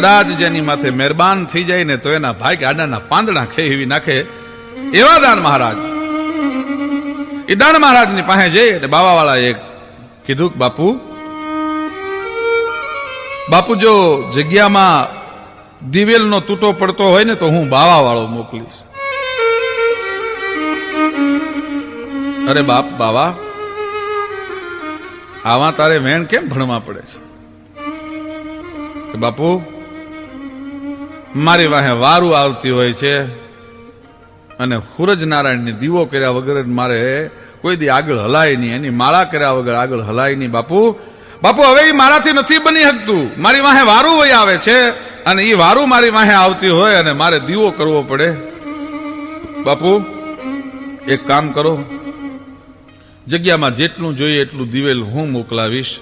કદાચ જેની માથે મહેરબાન થઈ જાય ને તો એના ભાઈ ગાડાના પાંદડા ખેવી નાખે. એવા દાન મહારાજ. એ દાન મહારાજની પાસે જઈ એટલે બાવાવાળા એ કીધું કે, બાપુ બાપુ જો જગ્યામાં દિવેલનો તૂટો પડતો હોય ને તો હું બાવાવાળો મોકલીશ. અરે બાપ, બાવા, આવા તારે વેણ કેમ ભણવા પડે છે? બાપુ મારી વાહે વારું આવતી હોય છે અને સુરજ નારાયણની દીવો કર્યા વગર મારે કોઈ દી આગળ હલાય નહીં. એની માળા કર્યા વગર આગળ હલાય નહીં. બાપુ બાપુ, હવે એ મારાથી નથી બની શકતું. મારી વાહે વારું વહી આવે છે અને એ વારું મારી વાહે આવતી હોય અને મારે દીવો કરવો પડે. બાપુ, એક કામ કરો. જગ્યામાં જેટલું જોઈએ એટલું દિવેલ હું મોકલાવીશ.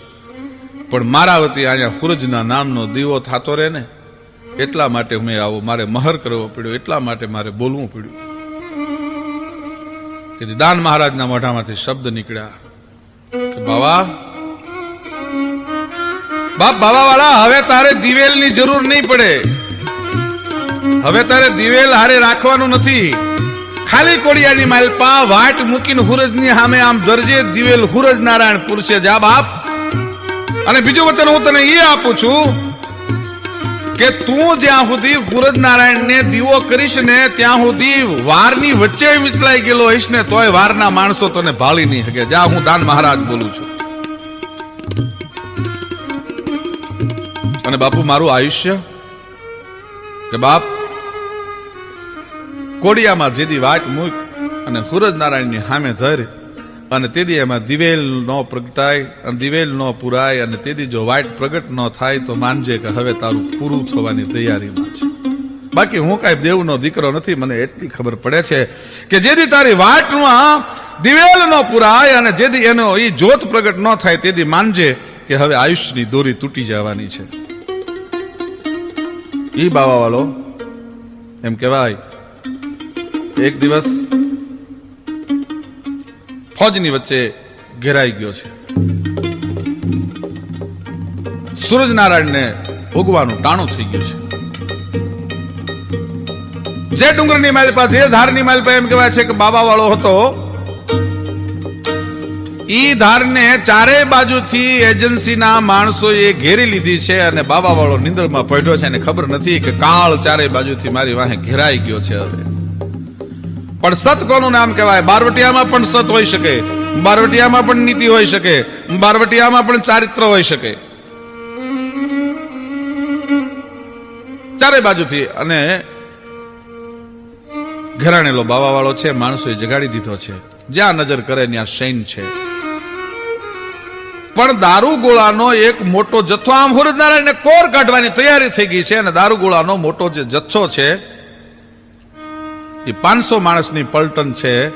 પણ મારા વતી અહીંયા સૂરજના નામનો દીવો થતો રહે ને એટલા માટે મેં આવો, મારે મહર કરવો પડ્યો, એટલા માટે મારે બોલવું પડ્યું. તેથી દાન મહારાજના મોઢામાંથી શબ્દ નીકળ્યા કે, બાવા, બાપ બાવા વાળા હવે તારે દિવેલની જરૂર નહીં પડે. હવે તારે દિવેલ હારે રાખવાનું નથી. ખાલી કોડિયાની માલપા વાટ મૂકીને હુરજની સામે આમ દરજે દિવેલ હુરજ નારાયણ પુરુષે જા બાપ. અને બીજું વચન હું તને એ આપું છું કે તું જ્યાં સુધી હુરજ નારાયણને દીવો કરીશ ને ત્યાં સુધી વારની વચ્ચે વિચલાઈ ગયેલો હોઈશ ને તોય વારના માણસો તને ભાળી નહીં શકે. જા, હું દાન મહારાજ બોલું છું. અને બાપુ, મારું આયુષ્ય કે બાપ કોડિયામાં જેદી વાત મૂક અને સૂરજ નારાયણની સામે ધર. અને તેદી એમાં દિવેલ ન પ્રગટાય, અને દિવેલ ન પુરાય, અને તેદી જો વાઇટ પ્રગટ ન થાય, તો માનજે કે હવે તારું પૂરું થવાની તૈયારીમાં છે. બાકી હું કાંઈ દેવનો દીકરો નથી, મને એટલી ખબર પડે છે કે જેદી તારી વાટમાં દિવેલ ન પુરાય, અને જેદી એનો એ જોત પ્રગટ ન થાય તેદી માનજે કે હવે આયુષ્યની દોરી તૂટી જવાની છે. એ બાવા વાળો એમ કહેવાય, એક દિવસ ફોજની વચ્ચે ઘેરાઈ ગયો છે. સૂરજનારાયણને ભોગવાનું ટાણું થઈ ગયું છે. જે ડુંગરની માલપા જે ધારની માલપા એમ કહેવાય છે કે બાબા વાળો હતો, ઈ ધારને ચારેય બાજુથી એજન્સીના માણસોએ ઘેરી લીધી છે અને બાબા વાળો નિંદરમાં પડ્યો છે અને ખબર નથી કે કાળ ચારેય બાજુથી મારી વાહે ઘેરાઈ ગયો છે હવે. પણ સત કોનું નામ કહેવાય? બારવટિયામાં પણ સત હોઈ શકે. બારવટિયામાં પણ નીતિ હોઈ શકે. બારવટિયામાં પણ ચારિત્ર હોઈ શકે. ચારે બાજુથી અને ઘરાણેલો બાવા વાળો છે, માણસોએ જગાડી દીધો છે. જ્યાં નજર કરે ત્યાં સૈન છે. પણ દારૂ ગોળાનો એક મોટો જથ્થો, આમ હુરજનારાયણને કોર કાઢવાની તૈયારી થઈ ગઈ છે અને દારૂ ગોળાનો મોટો જે જથ્થો છે એ પાંચસો માણસની પલટન છે.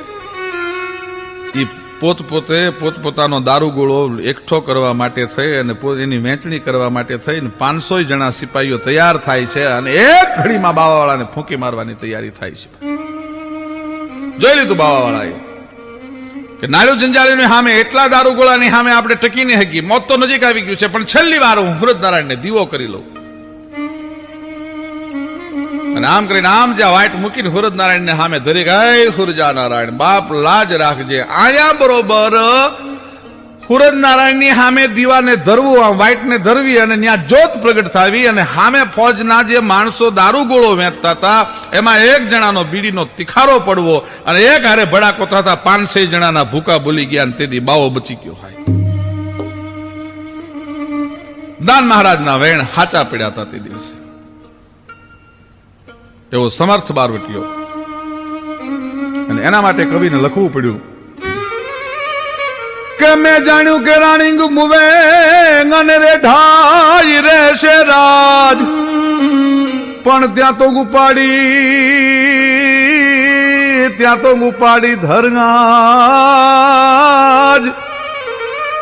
એ પોતપોતે પોતપોતાનો દારૂગોળો એકઠો કરવા માટે થઈ અને એની વહેંચણી કરવા માટે થઈને પાંચસો જણા સિપાહીઓ તૈયાર થાય છે અને એક ઘડીમાં બાવાવાળાને ફૂંકી મારવાની તૈયારી થાય છે. જોઈ લીધું બાવાવાળાએ? કે નાળુ જંજાળીની સામે એટલા દારૂગોળાની સામે આપણે ટકી નહીં હકી મોત તો નજીક આવી ગયું છે, પણ છેલ્લી વાર હું હુરજ નારાયણને દીવો કરી લઉં. અને આમ કરીને આમ જ્યાં વાઈટ મૂકીને હુરજ નારાયણ ને સામે ધરી ગઈ હુરજા નારાયણ બાપ લાજ રાખજે. આયા બરોબર હુરજ નારાયણની સામે દીવાને ધરવું આમ વાઈટ ને ધરવી અને ત્યાં જોત પ્રગટ થાવી અને સામે ફોજના જે માણસો દારૂ ગોળો વેચતા હતા, એમાં એક જણાનો બીડીનો તિખારો પડવો અને એક હારે ભડાકો થતા પાંચસે જણાના ભૂકા બોલી ગયા અને તેથી બાવો બચી ગયો હાય. દાન મહારાજના વેણ હાચા પડ્યા હતા તે દિવસે. એવો સમર્થ બારવટીયો અને એના માટે કવિને લખવું પડ્યું. કે મેં જાણ્યું કે રાણીંગ મુવે ગન રે ઢાઈ રહેશે રાજ. પણ ત્યાં તો ગુપાડી ત્યાં તો ગુપાડી ધરગાજ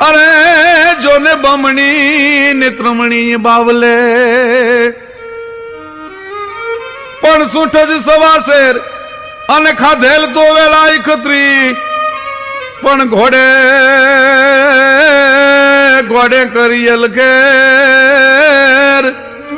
અરે, જોને બમણી નેત્રમણી બાવલે. પણ સુઠ જ સવાસેર અને ખાધેલ તો વેલા ખત્રી પણ ઘોડે ઘોડે કરી ઘેર